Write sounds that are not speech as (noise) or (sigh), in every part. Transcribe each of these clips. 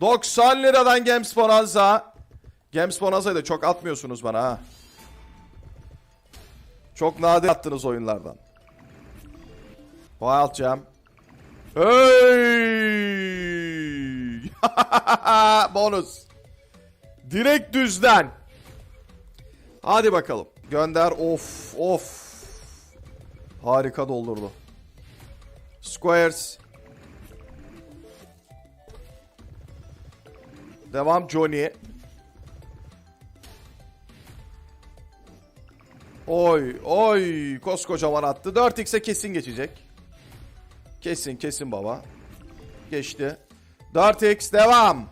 90 liradan Games Bonanza. Games Bonanza'yı da çok atmıyorsunuz bana ha. Çok nadir attınız oyunlardan. Wild Jam. Hey! (laughs) Bonus. Direkt düzden. Hadi bakalım. Gönder. Of of. Harika doldurdu. Squares. Devam Johnny. Oy oy koskocaman attı. 4x'e kesin geçecek. Kesin kesin baba. Geçti. 4x devam.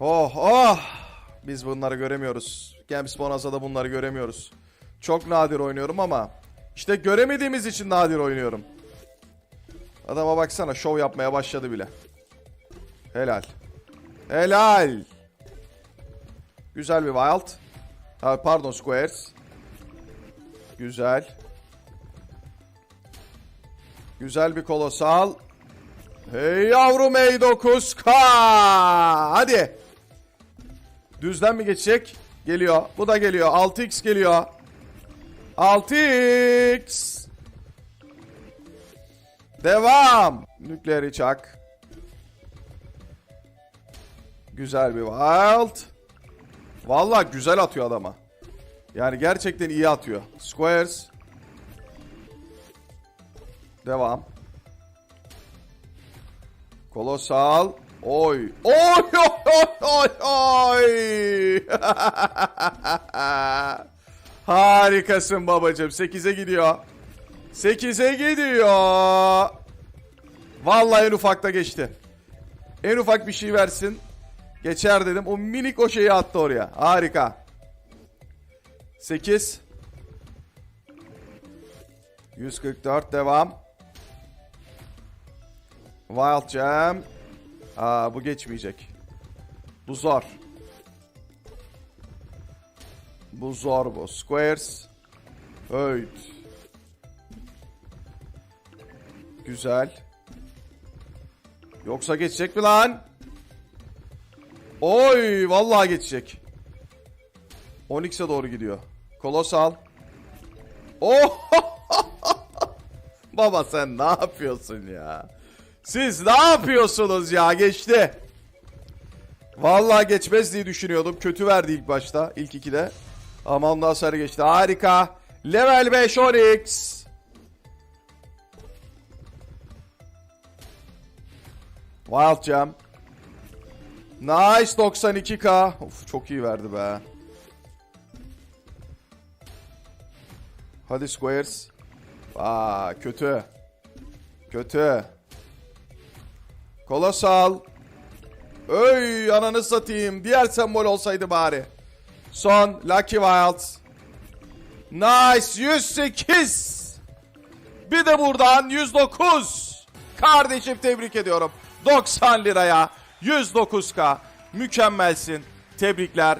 Oh oh. Biz bunları göremiyoruz. Games Bonanza'da bunları göremiyoruz. Çok nadir oynuyorum ama işte göremediğimiz için nadir oynuyorum. Adama baksana şov yapmaya başladı bile. Helal. Helal. Güzel bir wild. Ha, pardon squares. Güzel. Güzel bir kolosal. Hey yavrum hey 9K. Hadi. Düzden mi geçecek? Geliyor. Bu da geliyor. 6x geliyor. 6x. Devam. Nükleeri çak. Güzel bir wild. Vallahi güzel atıyor adama. Yani gerçekten iyi atıyor. Squares. Devam. Kolosal. Oy oy oy oy. oy. (laughs) Harikasın babacım. 8'e gidiyor. 8'e gidiyor. Vallahi en ufakta geçti. En ufak bir şey versin. Geçer dedim. O minik o şeyi attı oraya. Harika. 8. 144 devam. Wild Jam. Aa bu geçmeyecek. Bu zor. Bu zor bu. Squares. Öğüt. Güzel. Yoksa geçecek mi lan? Oy vallahi geçecek. 10x'e doğru gidiyor. Kolosal. Oh! (laughs) Baba sen ne yapıyorsun ya? Siz ne yapıyorsunuz ya? Geçti. Vallahi geçmez diye düşünüyordum. Kötü verdi ilk başta. ilk ikide. Ama ondan sonra geçti. Harika. Level 5 10x. Wild Jam. Nice 92k. Of çok iyi verdi be. Hadi Squares. Aa kötü. Kötü. Kolosal. Öy ananı satayım. Diğer sembol olsaydı bari. Son Lucky Wild. Nice 108. Bir de buradan 109. Kardeşim tebrik ediyorum. 90 liraya 109k. Mükemmelsin. Tebrikler.